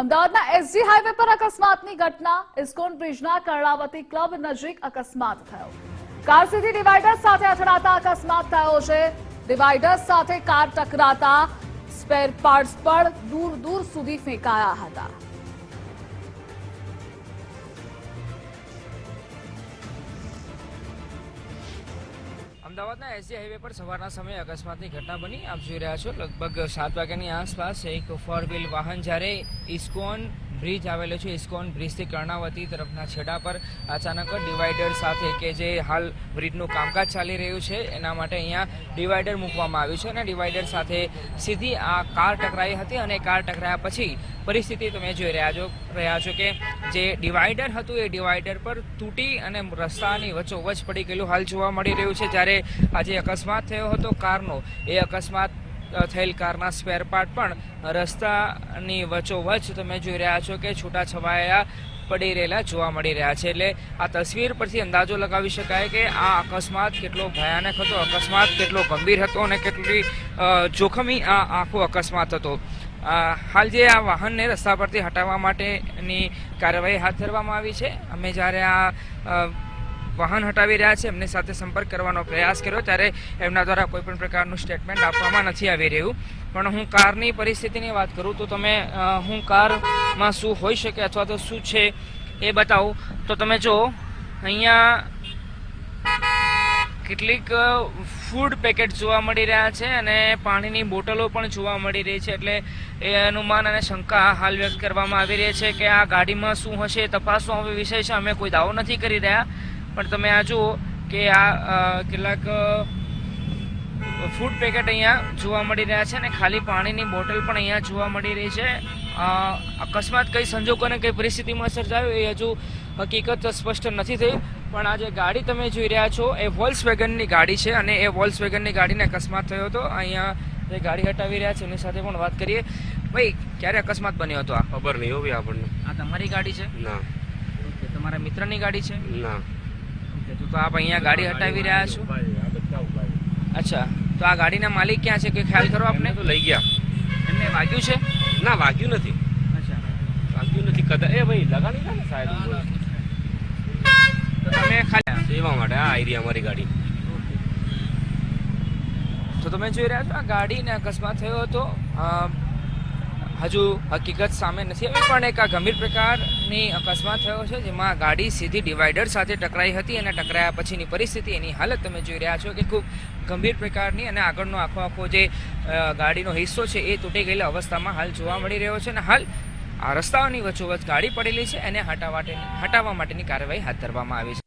અમદાવાદના SG highway પર અકસ્માતની ઘટના. ઇસ્કોન બ્રિજના કર્ણાવતી ક્લબ નજીક અકસ્માત થયો. કાર સીધી ડિવાઈડર સાથે અથડાતા અકસ્માત થયો છે. ડિવાઈડર સાથે કાર ટકરાતા. સ્પેર પાર્ટ્સ પણ દૂર દૂર સુધી ફેંકાયા હતા. અમદાવાદના એસજી હાઈવે પર સવારના સમયે અકસ્માતની ઘટના બની. આપ જોઈ રહ્યા છો, લગભગ સાત વાગ્યાની આસપાસ એક ફોર વ્હીલ વાહન જ્યારે ઇસ્કોન બ્રિજ આવેલો છે, ઇસ્કોન બ્રિજથી કર્ણાવતી તરફના છેડા પર. અચાનક ડિવાઈડર સાથે કે જે હાલ બ્રિજનું કામકાજ ચાલી રહ્યું છે, એના માટે અહીંયા ડિવાઈડર મૂકવામાં આવ્યું છે અને ડિવાઈડર સાથે સીધી આ કાર ટકરાઈ હતી અને કાર ટકરાયા પછી પરિસ્થિતિ તમે જોઈ રહ્યા છો રહ્યા છો કે જે ડિવાઈડર હતું એ ડિવાઈડર પર તૂટી અને રસ્તાની વચ્ચોવચ પડી ગયેલું હાલ જોવા મળી રહ્યું છે. જ્યારે આજે અકસ્માત થયો હતો કારનો, એ અકસ્માત થયેલ કારના સ્પેર પાર્ટ પણ રસ્તાની વચ્ચોવચ તમે જોઈ રહ્યા છો કે છૂટા છવાયા પડી રહેલા જોવા મળી રહ્યા છે. એટલે આ તસવીર પરથી અંદાજો લગાવી શકાય કે આ અકસ્માત કેટલો ભયાનક હતો, અકસ્માત કેટલો ગંભીર હતો અને કેટલી જોખમી આ આખો અકસ્માત હતો. હાલ જે આ વાહનને રસ્તા પરથી હટાવવા માટેની કાર્યવાહી હાથ ધરવામાં આવી છે, અમે જ્યારે આ વાહન હટાવી રહ્યા છે, એમની સાથે સંપર્ક કરવાનો પ્રયાસ કર્યો ત્યારે એમના દ્વારા કોઈપણ પ્રકારનું સ્ટેટમેન્ટ આપવામાં નથી આવી રહ્યું. પણ હું કારની પરિસ્થિતિની વાત કરું તો તમે હું કારમાં શું હોઈ શકે અથવા તો શું છે એ બતાવું. તો તમે જો અહીંયા કેટલીક ફૂડ પેકેટ જોવા મળી રહ્યા છે અને પાણીની બોટલો પણ જોવા મળી રહી છે એટલે એ અનુમાન અને શંકા હાલ વ્યક્ત કરવામાં આવી રહી છે કે આ ગાડીમાં શું હશે તપાસનો હવે વિષય છે. અમે કોઈ દાવો નથી કરી રહ્યા. પણ તમે આ જુઓ કે આ કેટલાક ફૂડ પેકેટ અહીંયા જોવા મળી રહ્યા છે અને ખાલી પાણીની બોટલ પણ અહીંયા જોવા મળી રહી છે. અકસ્માત કઈ સંજોગો અને કઈ પરિસ્થિતિમાં સર્જાયો એ હજુ હકીકત સ્પષ્ટ નથી થઈ પણ આ જે ગાડી તમે જોઈ રહ્યા છો એ વોલ્સ વેગનની ગાડી છે અને એ વોલ્સ વેગનની ગાડીને અકસ્માત થયો હતો. અહીંયા જે ગાડી હટાવી રહ્યા છે એની સાથે પણ વાત કરીએ. ભાઈ ક્યારે અકસ્માત બન્યો હતો આ? ખબર નહીં હોવી આપણને. આ તમારી ગાડી છે? ના. તમારા મિત્રની ગાડી છે? ના. તો તો આપ અહીંયા ગાડી હટાવી રહ્યા છો? અચ્છા તો આ ગાડીના માલિક ક્યાં છે? કોઈ ખ્યાલ કરો આપને? તો લઈ ગયા. એમને વાગ્યું છે? ના વાગ્યું નથી. અચ્છા. વાગ્યું નથી કદાચ એ ભાઈ લગાડી હતા ને સાહેબ તો તમે ખાલી સેવા માટે આ આઈરી અમારી ગાડી. તો તમે જોઈ રહ્યા છો આ ગાડીને અકસ્માત થયો હતો. હજુ હકીકત સામે નથી આવી પણ એક આ ગંભીર પ્રકારની અકસ્માત થયો છે, જેમાં ગાડી સીધી ડિવાઈડર સાથે ટકરાઈ હતી અને ટકરાયા પછીની પરિસ્થિતિ એની હાલત તમે જોઈ રહ્યા છો કે ખૂબ ગંભીર પ્રકારની અને આગળનો આખો આખો જે ગાડીનો હિસ્સો છે એ તૂટી ગયેલા અવસ્થામાં હાલ જોવા મળી રહ્યો છે અને હાલ આ રસ્તાઓની વચ્ચોવચ ગાડી પડેલી છે એને હટાવવા હટાવવા માટેની કાર્યવાહી હાથ ધરવામાં આવી છે.